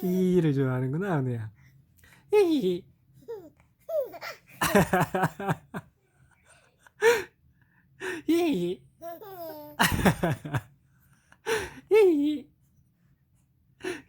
히히를 좋아하는구나, 은우야. 히히히. 히히히. 히히히.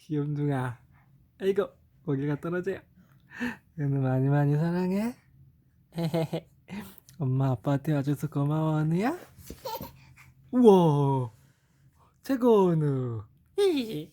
귀염둥아. 아이고, 고개가 떨어져요. 은우 많이 많이 사랑해. 엄마 아빠한테 와줘서 고마워, 은우야. 우와. 최고, 은우. 히히히.